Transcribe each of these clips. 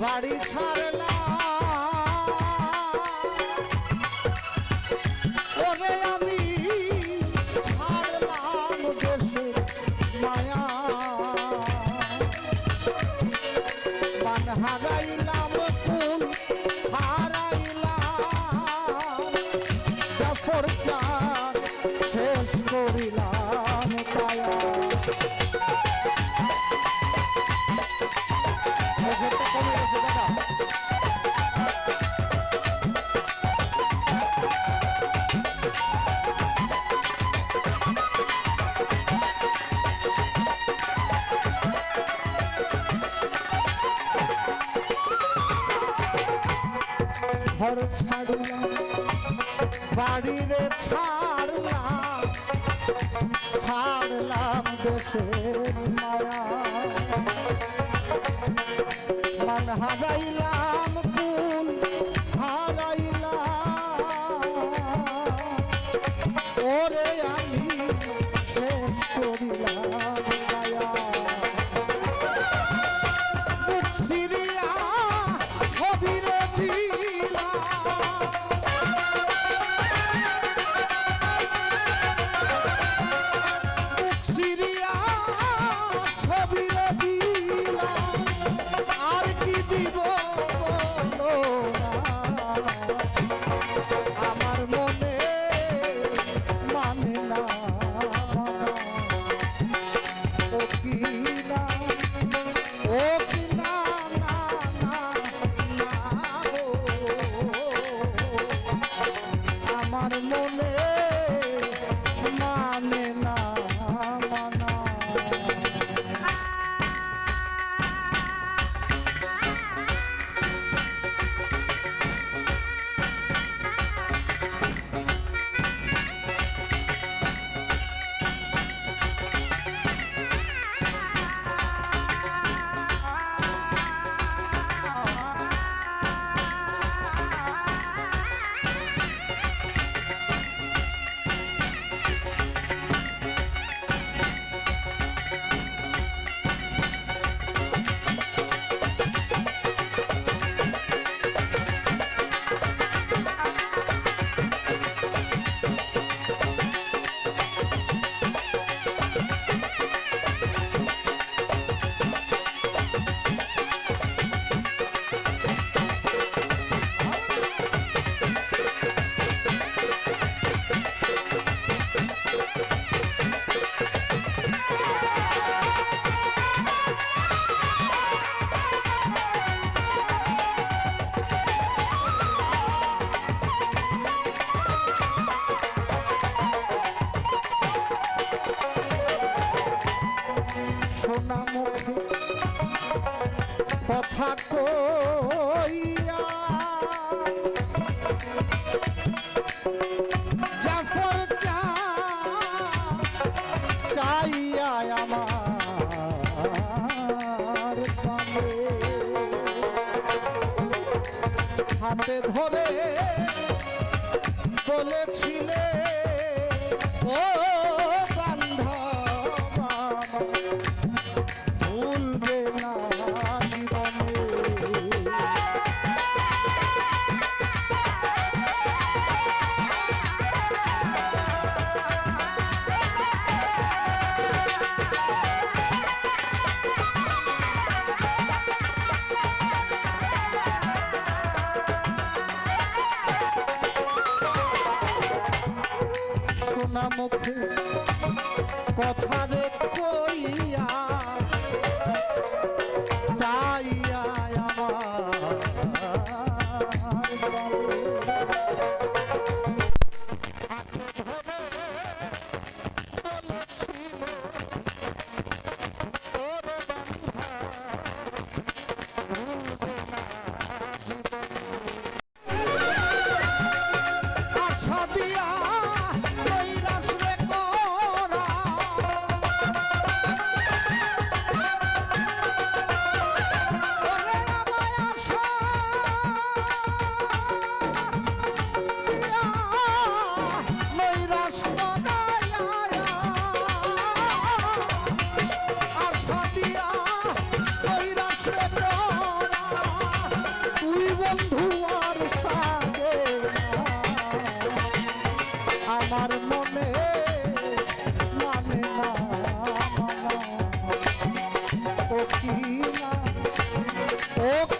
বাড়ি ছাড়লে ঘর ছাড়লাম বাড়িরে ছাড়লাম ছাড়লাম দেশের মায়া। মন হারাইলাম কথা কইয়া জাফর চাইয়া আমার হাতে ধরে বলেছিলে না মুখে কথা রে কইয়া চাইয়া হোক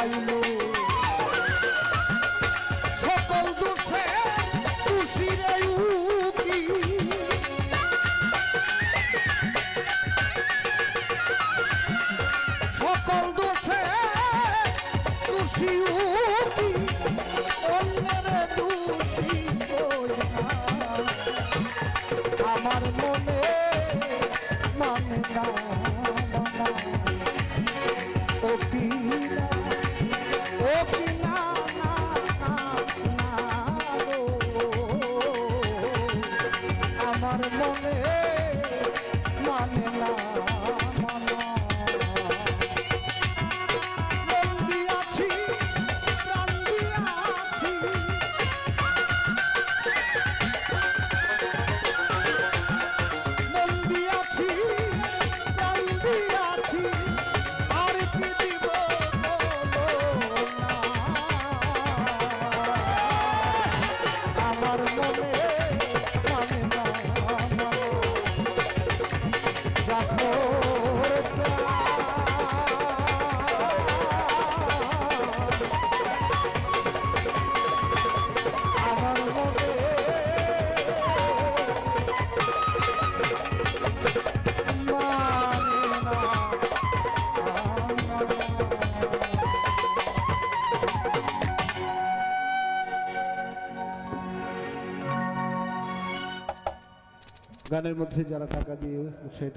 খাইল সকল দোষে খুশিরে সকল দোষে খুশি উকি। অন্যের দোষী আমার মনে মানে না। গানের মধ্যে যারা টাকা দিয়ে উৎসাহিত